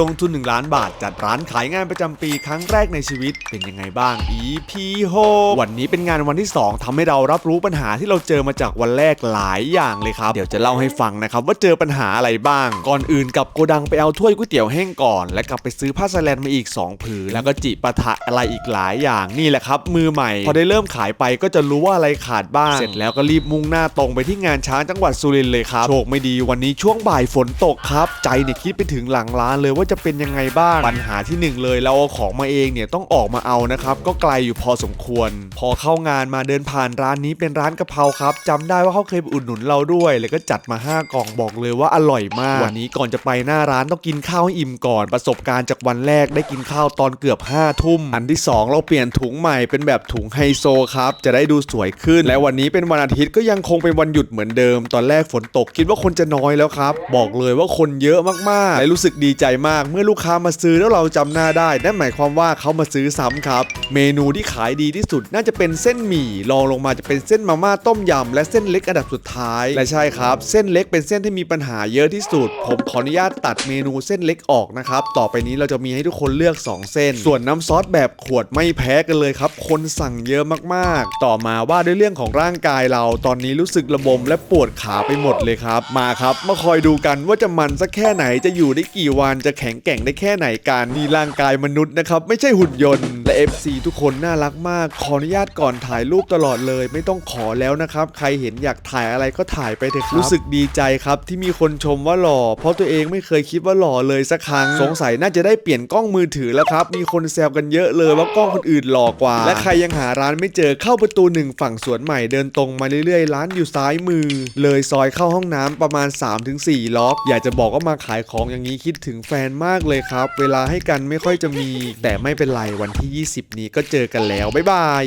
ลงทุน 1 ล้านบาท จัดร้านขายงานประจำปีครั้งแรกในชีวิตเป็นยังไงบ้าง EP 6วันนี้เป็นงานวันที่ 2ทำให้เรารับรู้ปัญหาที่เราเจอมาจากวันแรกหลายอย่างเลยครับ เดี๋ยวจะเล่าให้ฟังนะครับว่าเจอปัญหาอะไรบ้าง ก่อนอื่นกลับโกดังไปเอาถ้วยก๋วยเตี๋ยวแห้งก่อน และกลับไปซื้อผ้าสแลนมาอีก 2 ผืนแล้วก็จิปะทะอะไรอีกหลายอย่างนี่แหละครับ มือใหม่ พอได้เริ่มขายไปก็จะรู้ว่าอะไรขาดบ้าง เสร็จแล้วก็รีบมุ่งหน้าตรงไปที่งานช้างจังหวัดสุรินทร์เลยครับโชคไม่ดีวันนี้ช่วงบ่ายฝนตกครับ ใจเนี่ยคิดไปถึงหลังร้านเลยว่าจะเป็นยังไงบ้าง ปัญหาที่หนึ่งเลยเราเอาของมาเองเนี่ยต้องออกมาเอานะครับก็ไกลอยู่พอสมควร พอเข้างานมาเดินผ่านร้านนี้เป็นร้านกะเพราครับจำได้ว่าเขาเคยอุดหนุนเราด้วยเลยก็จัดมา 5 กล่องบอกเลยว่าอร่อยมากวันนี้ก่อนจะไปหน้าร้านต้องกินข้าวให้อิ่มก่อน ประสบการณ์จากวันแรกได้กินข้าวตอนเกือบ5้าทุ่มอันที่ 2 เราเปลี่ยนถุงใหม่เป็นแบบถุงไฮโซครับจะได้ดูสวยขึ้น และวันนี้เป็นวันอาทิตย์ก็ยังคงเป็นวันหยุดเหมือนเดิม ตอนแรกฝนตกคิดว่าคนจะน้อยแล้วครับบอกเลยว่าคนเยอะมากๆและรู้สึกดีใจมาก เมื่อลูกค้ามาซื้อแล้วเราจำหน้าได้นั่นหมายความว่าเขามาซื้อซ้ำครับ เมนูที่ขายดีที่สุดน่าจะเป็นเส้นหมี่รองลงมาจะเป็นเส้นมาม่าต้มยำและเส้นเล็กอันดับสุดท้าย และใช่ครับ เส้นเล็กเป็นเส้นที่มีปัญหาเยอะที่สุด ผมขออนุญาตตัดเมนูเส้นเล็กออกนะครับต่อไปนี้เราจะมีให้ทุกคนเลือก 2 เส้น ส่วนน้ำซอสแบบขวดไม่แพ้กันเลยครับ คนสั่งเยอะมากๆ ต่อมาว่าด้วยเรื่องของร่างกายเราตอนนี้รู้สึกระบมและปวดขาไปหมดเลยครับ มาครับมาคอยดูกันว่าจะมันสักแค่ไหนจะอยู่ได้กี่วันจะแข็งแกร่งได้แค่ไหนกันนี่ร่างกายมนุษย์นะครับ ไม่ใช่หุ่นยนต์และ FC ทุกคนน่ารักมาก ขออนุญาตก่อนถ่ายรูปตลอดเลย ไม่ต้องขอแล้วนะครับ ใครเห็นอยากถ่ายอะไรก็ถ่ายไปเถอะครับรู้สึกดีใจครับที่มีคนชมว่าหล่อ เพราะตัวเองไม่เคยคิดว่าหล่อเลยสักครั้ง สงสัยน่าจะได้เปลี่ยนกล้องมือถือแล้วครับ มีคนแซวกันเยอะเลยว่ากล้องคนอื่นหล่อกว่า และใครยังหาร้านไม่เจอเข้าประตูหนึ่งฝั่งสวนใหม่เดินตรงมาเรื่อยๆร้านอยู่ซ้ายมือ เลยซอยเข้าห้องน้ำประมาณ 3-4 ล็อก อยากจะบอกว่ามาขายของอย่างนี้คิดถึงแฟนมากเลยครับ เวลาให้กันไม่ค่อยจะมี แต่ไม่เป็นไรวันที่ 20 นี้ก็เจอกันแล้ว บ๊ายบาย